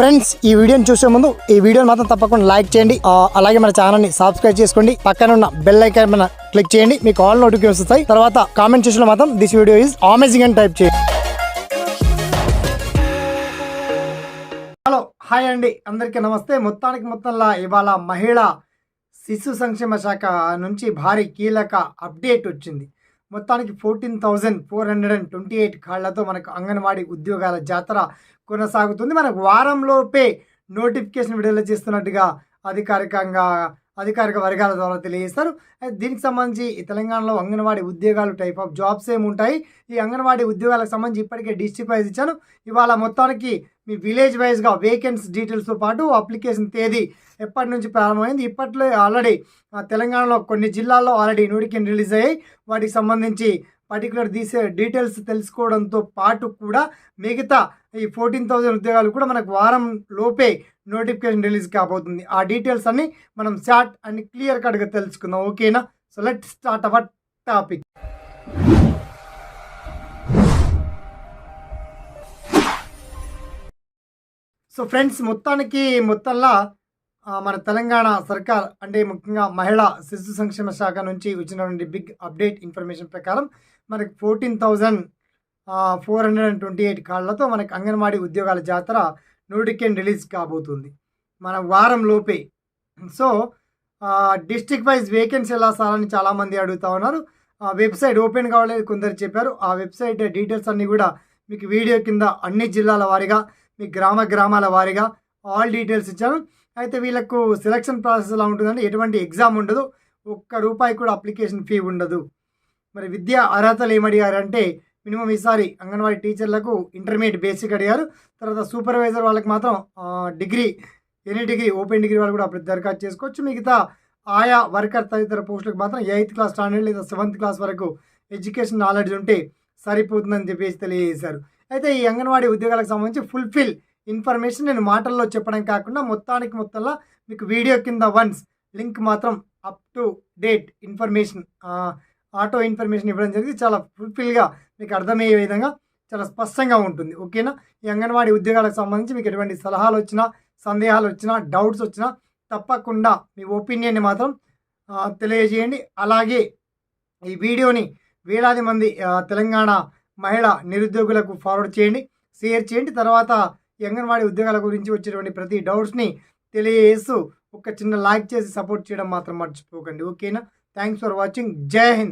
Friends ఈ వీడియోని చూసే ముందు ఈ వీడియోని మాత్రం తప్పకుండా లైక్ చేయండి. అలాగే మన ఛానల్ని సబ్స్క్రైబ్ చేసుకోండి. పక్కన ఉన్న బెల్ ఐకాన్ మన క్లిక్ చేయండి. మీకు ఆల్ నోటిఫికేషన్ వస్తాయి. తర్వాత కామెంట్ చేసిన మాత్రం దిస్ వీడియో ఈజ్ అమేజింగ్ అని టైప్ చేయండి. హలో హాయ్ అండి. అందరికీ నమస్తే. మొత్తానికి మొత్తంలో ఇవాళ మహిళ శిశు సంక్షేమ శాఖ నుంచి భారీ కీలక అప్డేట్ వచ్చింది. మొత్తానికి fourteen thousand four hundred and twenty eight కాళ్ళతో మనకు అంగన్వాడీ ఉద్యోగాల జాతర కొనసాగుతుంది. మనకు వారంలోపే నోటిఫికేషన్ విడుదల చేస్తున్నట్టుగా అధికారికంగా అధికారిక వర్గాల ద్వారా తెలియజేస్తారు. దీనికి సంబంధించి ఈ తెలంగాణలో అంగన్వాడీ ఉద్యోగాలు టైప్ ఆఫ్ జాబ్స్ ఏమి ఉంటాయి ఈ అంగన్వాడీ ఉద్యోగాలకు సంబంధించి ఇప్పటికే డిస్ట్రిక్ట్ వైజ్ ఇచ్చాను. ఇవాళ మొత్తానికి మీ విలేజ్ వైజ్గా వేకెన్స్ డీటెయిల్స్తో పాటు అప్లికేషన్ తేదీ ఎప్పటి నుంచి ప్రారంభమైంది? ఇప్పట్లో ఆల్రెడీ తెలంగాణలో కొన్ని జిల్లాల్లో ఆల్రెడీ నోటిఫికేషన్ రిలీజ్ అయ్యాయి. వాటికి సంబంధించి పర్టికులర్ తీసే డీటెయిల్స్ తెలుసుకోవడంతో పాటు కూడా మిగతా ఈ ఫోర్టీన్ థౌజండ్ ఉద్యోగాలు కూడా మనకు వారం లోపే నోటిఫికేషన్ రిలీజ్ కాబోతుంది. ఆ డీటెయిల్స్ అన్ని మనం షార్ట్ అండ్ క్లియర్ కట్గా తెలుసుకుందాం. ఓకేనా so let start our topic so friends మొత్తానికి మొత్తంలో మన తెలంగాణ సర్కార్ అంటే ముఖ్యంగా మహిళా శిశు సంక్షేమ శాఖ నుంచి వచ్చినటువంటి బిగ్ అప్డేట్ ఇన్ఫర్మేషన్ ప్రకారం మనకి fourteen thousand four hundred and twenty eight కాళ్ళతో మనకి అంగన్వాడీ ఉద్యోగాల జాతర నోటికెన్ రిలీజ్ కాబోతుంది. మన వారం లోపే. సో డిస్ట్రిక్ట్ వైజ్ వేకెన్సీ ఎలా సార్ అని చాలామంది అడుగుతా ఉన్నారు. ఆ వెబ్సైట్ ఓపెన్ కావలేదు కొందరు చెప్పారు. ఆ వెబ్సైట్ డీటెయిల్స్ అన్నీ కూడా మీకు వీడియో కింద అన్ని జిల్లాల వారీగా మీ గ్రామ గ్రామాల వారీగా ఆల్ డీటెయిల్స్ ఇచ్చాను అయితే వీళ్ళకు సెలక్షన్ ప్రాసెస్ ఎలా ఉంటుందంటే ఎటువంటి ఎగ్జామ్ ఉండదు. ఒక్క రూపాయి కూడా అప్లికేషన్ ఫీ ఉండదు. మరి విద్యా అర్హతలు ఏమడిగారంటే మినిమం ఈసారి అంగన్వాడీ టీచర్లకు ఇంటర్మీడియట్ బేసిక్ అడిగారు. తర్వాత సూపర్వైజర్ వాళ్ళకి మాత్రం degree any degree open degree వాళ్ళు కూడా అప్పుడు దరఖాస్తు చేసుకోవచ్చు. మిగతా ఆయా వర్కర్ తదితర పోస్టులకు మాత్రం ఎయిత్ క్లాస్ స్టాండర్డ్ లేదా సెవెంత్ క్లాస్ వరకు ఎడ్యుకేషన్ నాలెడ్జ్ ఉంటే సరిపోతుందని చెప్పేసి తెలియజేశారు. అయితే ఈ అంగన్వాడీ ఉద్యోగాలకు సంబంధించి ఫుల్ఫిల్ ఇన్ఫర్మేషన్ నేను మాటల్లో చెప్పడం కాకుండా మొత్తానికి మొత్తంలో మీకు వీడియో కింద వన్స్ లింక్ మాత్రం up to date information auto information ఇవ్వడం జరిగింది. చాలా ఫుల్ఫిల్గా మీకు అర్థమయ్యే విధంగా చాలా స్పష్టంగా ఉంటుంది. ఓకేనా ఈ అంగన్వాడీ ఉద్యోగాలకు సంబంధించి మీకు ఎటువంటి సలహాలు వచ్చినా సందేహాలు వచ్చినా డౌట్స్ వచ్చినా తప్పకుండా మీ ఒపీనియన్ని మాత్రం తెలియజేయండి. అలాగే ఈ వీడియోని వేలాది మంది తెలంగాణ మహిళ నిరుద్యోగులకు ఫార్వర్డ్ చేయండి షేర్ చేయండి. తర్వాత అంగన్వాడి అంగన్వాడీ ఉద్యోగాల గురించి వచ్చేటువంటి ప్రతి డౌట్స్ని తెలియజేస్తూ ఒక చిన్న లైక్ చేసి సపోర్ట్ చేయడం మాత్రం మర్చిపోకండి. ఓకేనా థ్యాంక్స్ ఫర్ వాచింగ్ జై హింద్.